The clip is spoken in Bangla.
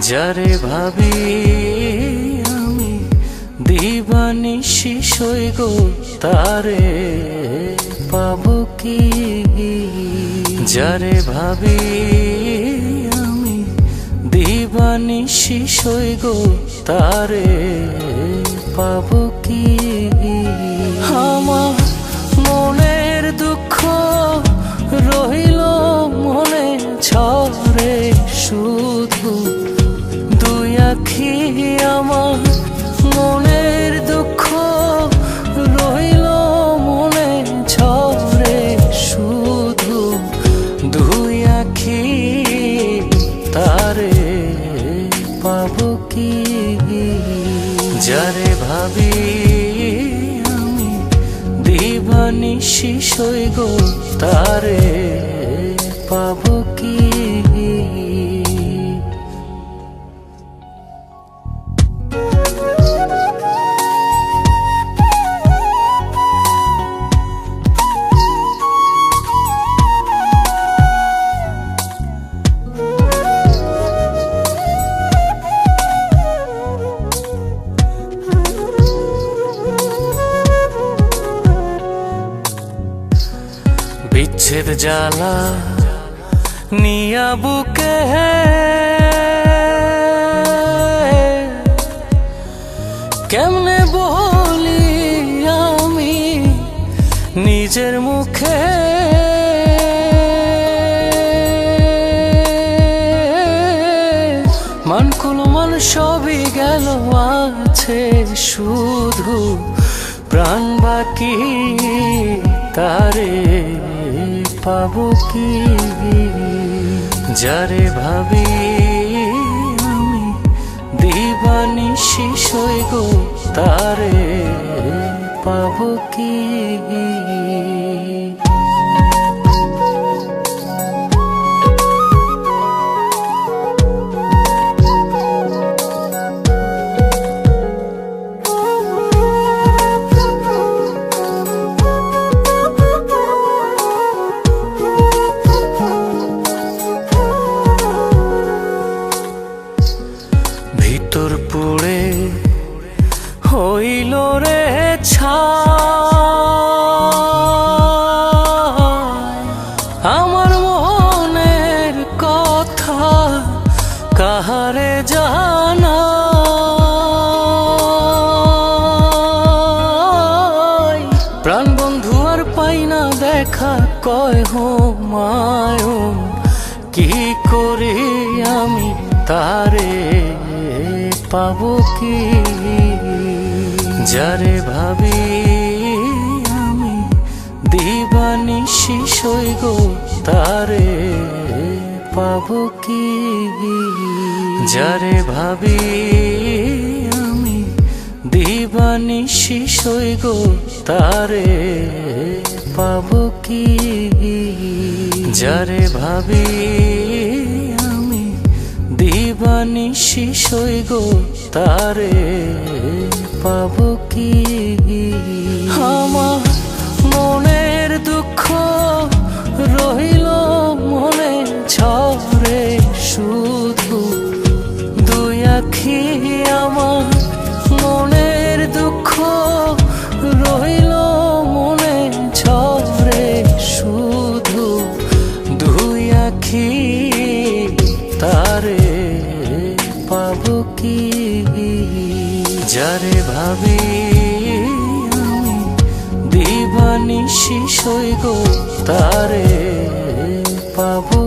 যারে ভাবি আমি দিবানিশি সই গো, তারে পাবো কি? যারে ভাবি আমি দিবানিশি সই গো, তারে পাবো কি? আমার পাবো কি? যারে ভাবি আমি দিবানিশি সই গো তারে পাবো কি বিচ্ছেদ জ্বালা নিয়া বুকে কেমনে বলি আমি নিজের মুখে মান সবই গেল আছে শুধু প্রাণ বাকি তারে পাবো কি? যারে ভাবি আমি দিবানিশি সই গো তারে পাবো কি? হইল রে আমার মনের কথা কাহারে জানা? প্রাণ বন্ধু আর পাই না দেখা, কয় হো মায়ন কি করে আমি তারে পাবো কি? যারে ভাবি আমি দিবানিশি সই গো, তারে পাবো কি? যারে ভাবি আমি দিবানিশি সই গো, তারে পাবো কি? যারে ভাবি সই গো, তারে পাবো কি? আমার মনের দুঃখ রহিল মনে ছরে শুধু। দুই আখি আমার মনের দুঃখ রহিল মনে ছরে শুধু। দুই আখি যারে ভাবে আমি দিবানিশি সই গো তারে পাবো